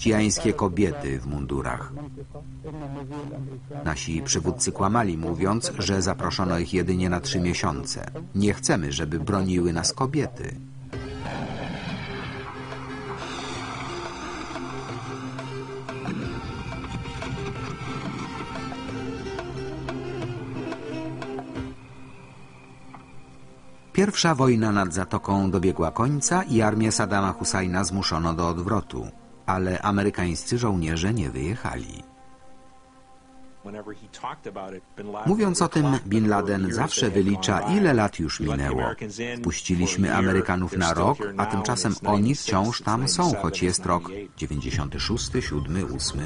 chrześcijańskie kobiety w mundurach. Nasi przywódcy kłamali, mówiąc, że zaproszono ich jedynie na trzy miesiące. Nie chcemy, żeby broniły nas kobiety. Pierwsza wojna nad Zatoką dobiegła końca i armię Saddama Husajna zmuszono do odwrotu, ale amerykańscy żołnierze nie wyjechali. Mówiąc o tym, Bin Laden zawsze wylicza, ile lat już minęło. Wpuściliśmy Amerykanów na rok, a tymczasem oni wciąż tam są, choć jest rok 96, 7, 8.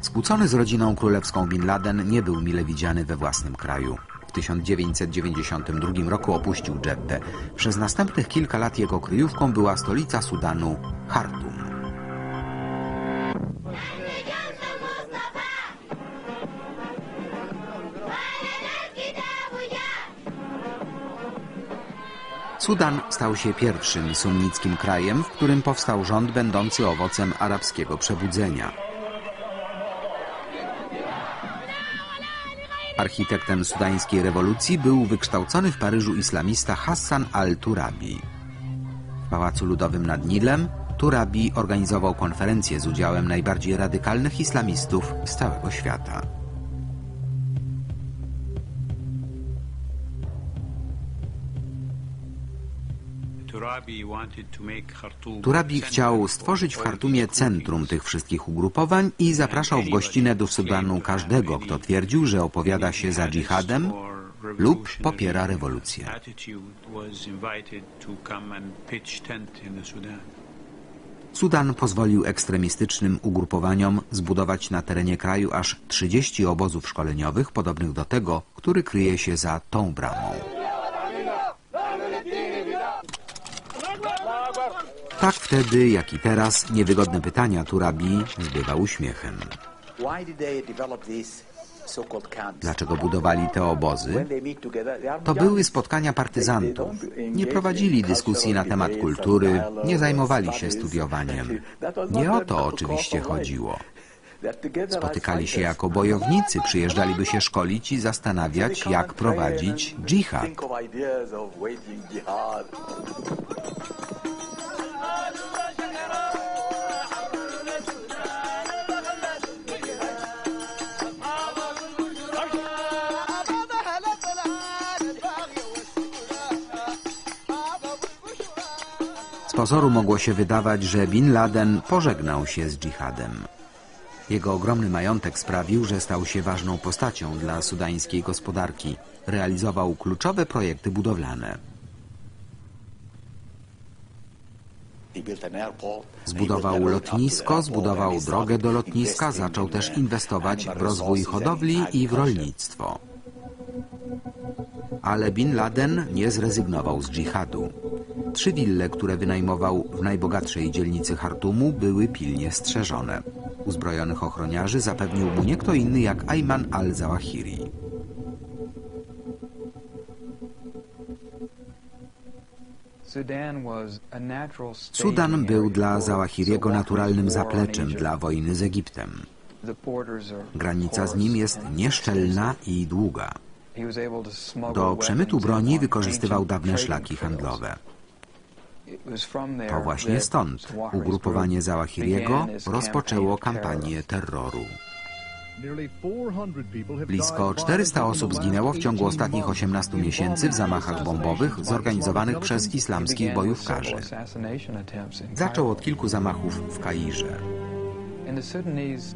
Skłócony z rodziną królewską Bin Laden nie był mile widziany we własnym kraju. W 1992 roku opuścił Dżebbę. Przez następnych kilka lat jego kryjówką była stolica Sudanu, Hartum. Sudan stał się pierwszym sunnickim krajem, w którym powstał rząd będący owocem arabskiego przebudzenia. Architektem sudańskiej rewolucji był wykształcony w Paryżu islamista Hassan al-Turabi. W Pałacu Ludowym nad Nilem Turabi organizował konferencję z udziałem najbardziej radykalnych islamistów z całego świata. Turabi chciał stworzyć w Hartumie centrum tych wszystkich ugrupowań i zapraszał w gościnę do Sudanu każdego, kto twierdził, że opowiada się za dżihadem lub popiera rewolucję. Sudan pozwolił ekstremistycznym ugrupowaniom zbudować na terenie kraju aż 30 obozów szkoleniowych, podobnych do tego, który kryje się za tą bramą. Tak wtedy, jak i teraz, niewygodne pytania Turabi zbywa uśmiechem. Dlaczego budowali te obozy? To były spotkania partyzantów. Nie prowadzili dyskusji na temat kultury, nie zajmowali się studiowaniem. Nie o to oczywiście chodziło. Spotykali się jako bojownicy, przyjeżdżaliby się szkolić i zastanawiać, jak prowadzić dżihad. Z pozoru mogło się wydawać, że Bin Laden pożegnał się z dżihadem. Jego ogromny majątek sprawił, że stał się ważną postacią dla sudańskiej gospodarki. Realizował kluczowe projekty budowlane. Zbudował lotnisko, zbudował drogę do lotniska, zaczął też inwestować w rozwój hodowli i w rolnictwo. Ale Bin Laden nie zrezygnował z dżihadu. Trzy wille, które wynajmował w najbogatszej dzielnicy Hartumu, były pilnie strzeżone. Uzbrojonych ochroniarzy zapewnił mu nie kto inny jak Ayman al-Zawahiri. Sudan był dla Zawahiriego naturalnym zapleczem dla wojny z Egiptem. Granica z nim jest nieszczelna i długa. Do przemytu broni wykorzystywał dawne szlaki handlowe. To właśnie stąd ugrupowanie Zawahiriego rozpoczęło kampanię terroru. Blisko 400 osób zginęło w ciągu ostatnich 18 miesięcy w zamachach bombowych zorganizowanych przez islamskich bojówkarzy. Zaczął od kilku zamachów w Kairze.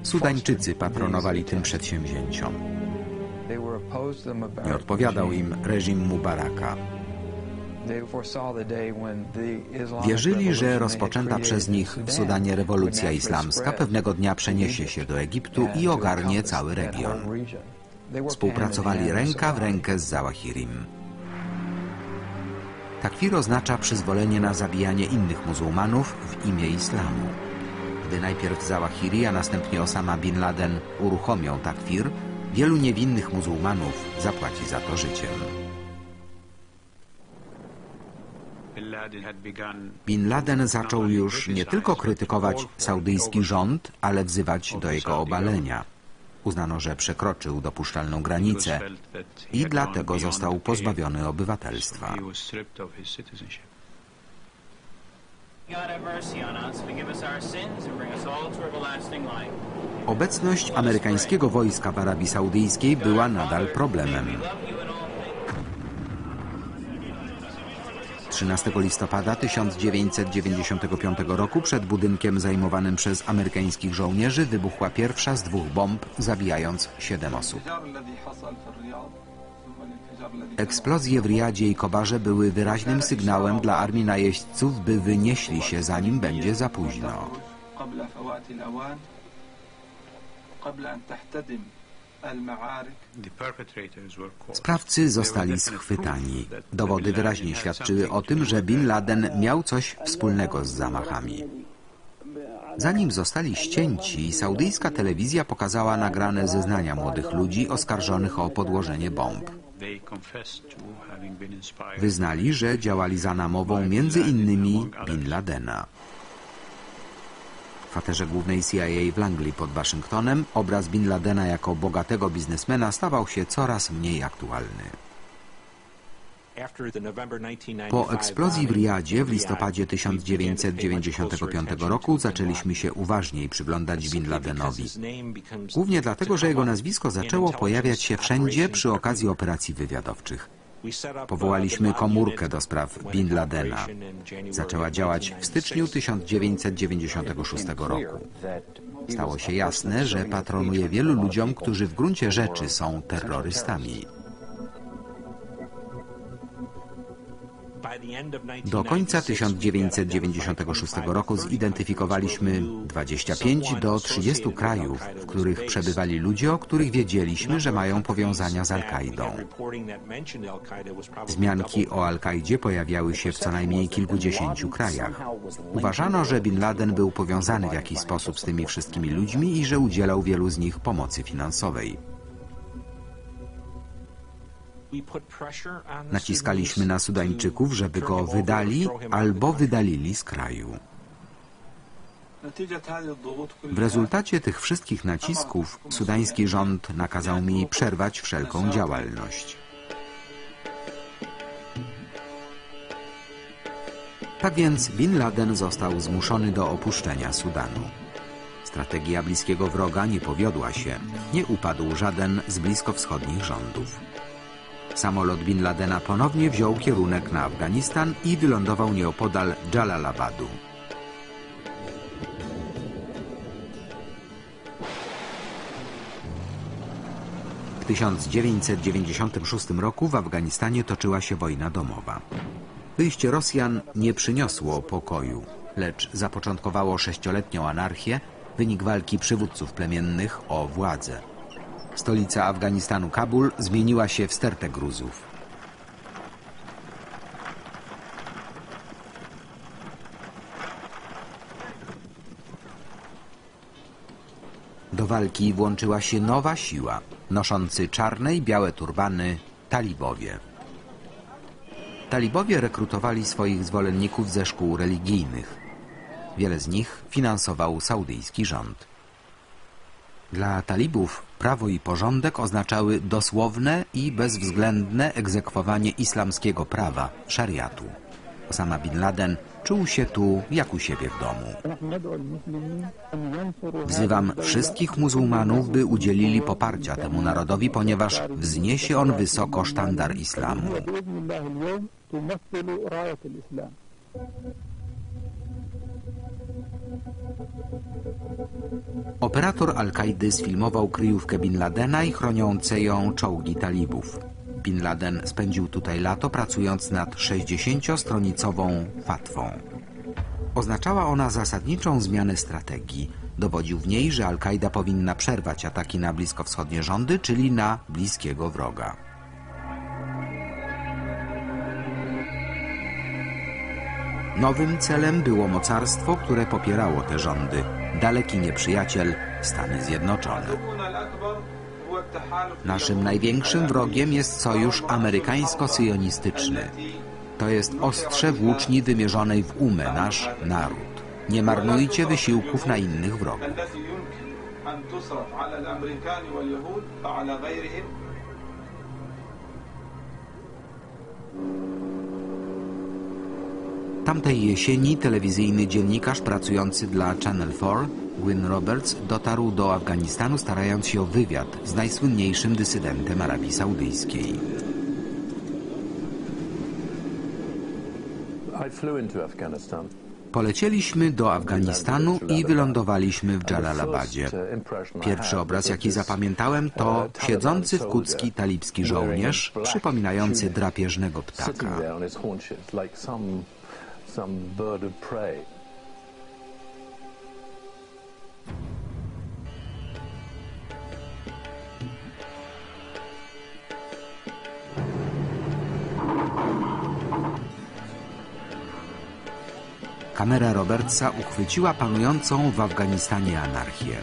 Sudańczycy patronowali tym przedsięwzięciom. Nie odpowiadał im reżim Mubaraka. Wierzyli, że rozpoczęta przez nich w Sudanie rewolucja islamska pewnego dnia przeniesie się do Egiptu i ogarnie cały region. Współpracowali ręka w rękę z Zawahirim. Takwir oznacza przyzwolenie na zabijanie innych muzułmanów w imię islamu. Gdy najpierw Zawahiri, a następnie Osama Bin Laden uruchomią takwir, wielu niewinnych muzułmanów zapłaci za to życiem. Bin Laden zaczął już nie tylko krytykować saudyjski rząd, ale wzywać do jego obalenia. Uznano, że przekroczył dopuszczalną granicę i dlatego został pozbawiony obywatelstwa. Obecność amerykańskiego wojska w Arabii Saudyjskiej była nadal problemem. 13 listopada 1995 roku przed budynkiem zajmowanym przez amerykańskich żołnierzy wybuchła pierwsza z dwóch bomb, zabijając siedem osób. Eksplozje w Riadzie i Kobarze były wyraźnym sygnałem dla armii najeźdźców, by wynieśli się zanim będzie za późno. Sprawcy zostali schwytani. Dowody wyraźnie świadczyły o tym, że Bin Laden miał coś wspólnego z zamachami. Zanim zostali ścięci, saudyjska telewizja pokazała nagrane zeznania młodych ludzi oskarżonych o podłożenie bomb. Wyznali, że działali za namową między innymi Bin Ladena. W kwaterze głównej CIA w Langley pod Waszyngtonem obraz Bin Ladena jako bogatego biznesmena stawał się coraz mniej aktualny. Po eksplozji w Riadzie w listopadzie 1995 roku zaczęliśmy się uważniej przyglądać Bin Ladenowi. Głównie dlatego, że jego nazwisko zaczęło pojawiać się wszędzie przy okazji operacji wywiadowczych. Powołaliśmy komórkę do spraw Bin Ladena. Zaczęła działać w styczniu 1996 roku. Stało się jasne, że patronuje wielu ludziom, którzy w gruncie rzeczy są terrorystami. Do końca 1996 roku zidentyfikowaliśmy 25 do 30 krajów, w których przebywali ludzie, o których wiedzieliśmy, że mają powiązania z Al-Kaidą. Wzmianki o Al-Kaidzie pojawiały się w co najmniej kilkudziesięciu krajach. Uważano, że Bin Laden był powiązany w jakiś sposób z tymi wszystkimi ludźmi i że udzielał wielu z nich pomocy finansowej. Naciskaliśmy na Sudańczyków, żeby go wydali albo wydalili z kraju. W rezultacie tych wszystkich nacisków sudański rząd nakazał mi przerwać wszelką działalność. Tak więc Bin Laden został zmuszony do opuszczenia Sudanu. Strategia bliskiego wroga nie powiodła się. Nie upadł żaden z bliskowschodnich rządów. Samolot Bin Ladena ponownie wziął kierunek na Afganistan i wylądował nieopodal Jalalabadu. W 1996 roku w Afganistanie toczyła się wojna domowa. Wyjście Rosjan nie przyniosło pokoju, lecz zapoczątkowało sześcioletnią anarchię, wynik walki przywódców plemiennych o władzę. Stolica Afganistanu Kabul zmieniła się w stertę Gruzów. Do walki włączyła się nowa siła, noszący czarne i białe turbany talibowie. Talibowie rekrutowali swoich zwolenników ze szkół religijnych. Wiele z nich finansował saudyjski rząd. Dla talibów prawo i porządek oznaczały dosłowne i bezwzględne egzekwowanie islamskiego prawa, szariatu. Osama Bin Laden czuł się tu jak u siebie w domu. Wzywam wszystkich muzułmanów, by udzielili poparcia temu narodowi, ponieważ wzniesie on wysoko sztandar islamu. Operator Al-Kaidy sfilmował kryjówkę Bin Ladena i chroniące ją czołgi talibów. Bin Laden spędził tutaj lato pracując nad 60-stronicową fatwą. Oznaczała ona zasadniczą zmianę strategii. Dowodził w niej, że Al-Kaida powinna przerwać ataki na bliskowschodnie rządy, czyli na bliskiego wroga. Nowym celem było mocarstwo, które popierało te rządy. Daleki nieprzyjaciel Stany Zjednoczone. Naszym największym wrogiem jest sojusz amerykańsko-syjonistyczny. To jest ostrze włóczni wymierzonej w umę, nasz naród. Nie marnujcie wysiłków na innych wrogów. Tamtej jesieni telewizyjny dziennikarz pracujący dla Channel 4, Win Roberts, dotarł do Afganistanu starając się o wywiad z najsłynniejszym dysydentem Arabii Saudyjskiej. Polecieliśmy do Afganistanu i wylądowaliśmy w Jalalabadzie. Pierwszy obraz, jaki zapamiętałem, to siedzący w kucki talibski żołnierz, przypominający drapieżnego ptaka. Some, bird of prey. Kamera Robertsa uchwyciła panującą w Afganistanie anarchię.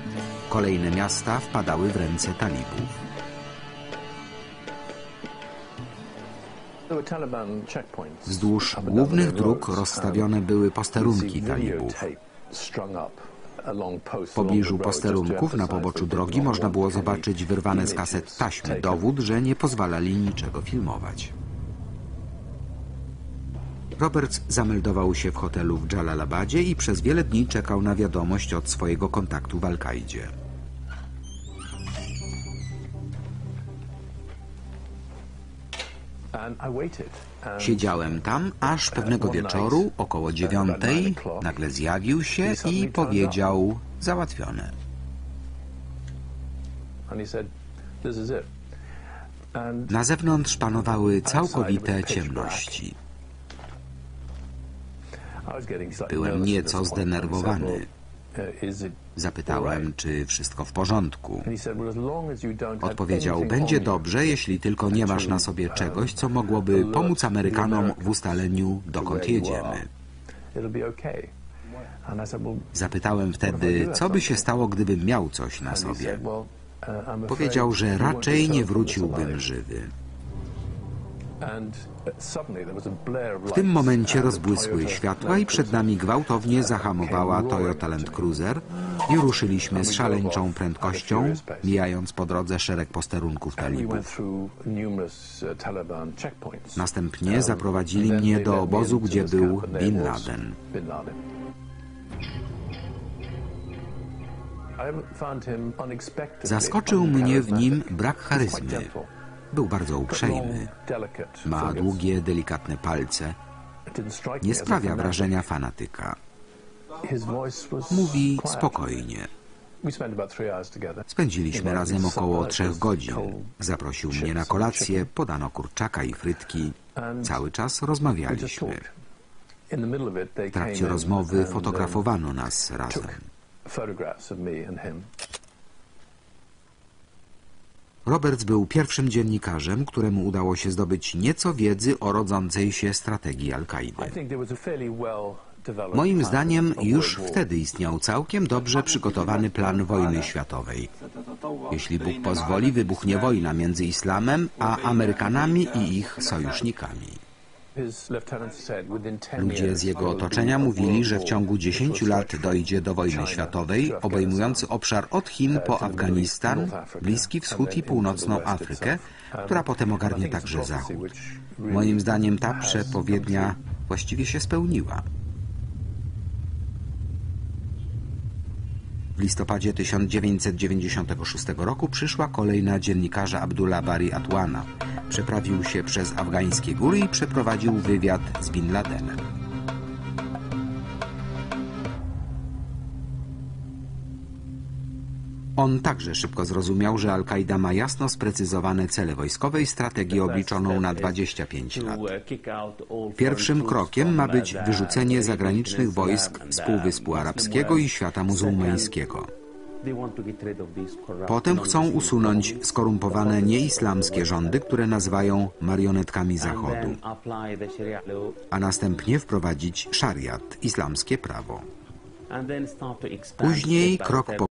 Kolejne miasta wpadały w ręce talibów. Wzdłuż głównych dróg rozstawione były posterunki talibów. W pobliżu posterunków na poboczu drogi można było zobaczyć wyrwane z kaset taśmy, dowód, że nie pozwalali niczego filmować. Roberts zameldował się w hotelu w Jalalabadzie i przez wiele dni czekał na wiadomość od swojego kontaktu w Al-Kaidzie. Siedziałem tam, aż pewnego wieczoru, około dziewiątej, nagle zjawił się i powiedział załatwione. Na zewnątrz panowały całkowite ciemności. Byłem nieco zdenerwowany. Uh, Zapytałem, czy wszystko w porządku. Odpowiedział, będzie dobrze, jeśli tylko nie masz na sobie czegoś, co mogłoby pomóc Amerykanom w ustaleniu, dokąd jedziemy. Zapytałem wtedy, co by się stało, gdybym miał coś na sobie. uh, Powiedział, że raczej nie wróciłbym żywy. W tym momencie rozbłysły światła i przed nami gwałtownie zahamowała Toyota Land Cruiser i ruszyliśmy z szaleńczą prędkością, mijając po drodze szereg posterunków talibów. uh. Następnie zaprowadzili And then mnie do obozu, gdzie był Bin Laden. Zaskoczył mnie w nim brak charyzmy. Był bardzo uprzejmy. Ma długie, delikatne palce. Nie sprawia wrażenia fanatyka. Mówi spokojnie. Spędziliśmy razem około trzech godzin. Zaprosił mnie na kolację, podano kurczaka i frytki. Cały czas rozmawialiśmy. W trakcie rozmowy fotografowano nas razem. Roberts był pierwszym dziennikarzem, któremu udało się zdobyć nieco wiedzy o rodzącej się strategii Al-Kaidy. Moim zdaniem już wtedy istniał całkiem dobrze przygotowany plan wojny światowej. Jeśli Bóg pozwoli, wybuchnie wojna między islamem a Amerykanami i ich sojusznikami. His lieutenants said within 10 Ludzie z jego otoczenia mówili, że w ciągu which 10 will lat dojdzie do wojny światowej, to obejmujący obszar od Chin po Afganistan, Bliski Wschód i północną Afrykę, która potem ogarnie także Zachód. Moim zdaniem ta przepowiednia właściwie się spełniła. Listopadzie 1996 roku przyszła kolej na dziennikarza Abdullah Bari Atwana. Przeprawił się przez afgańskie góry i przeprowadził wywiad z Bin Ladenem. On także szybko zrozumiał, że Al-Kaida ma jasno sprecyzowane cele wojskowe i strategię obliczoną na 25 lat. Pierwszym krokiem ma być wyrzucenie zagranicznych wojsk z Półwyspu Arabskiego i świata muzułmańskiego. Potem chcą usunąć skorumpowane nieislamskie rządy, które nazywają marionetkami Zachodu, a następnie wprowadzić szariat, islamskie prawo. Później krok po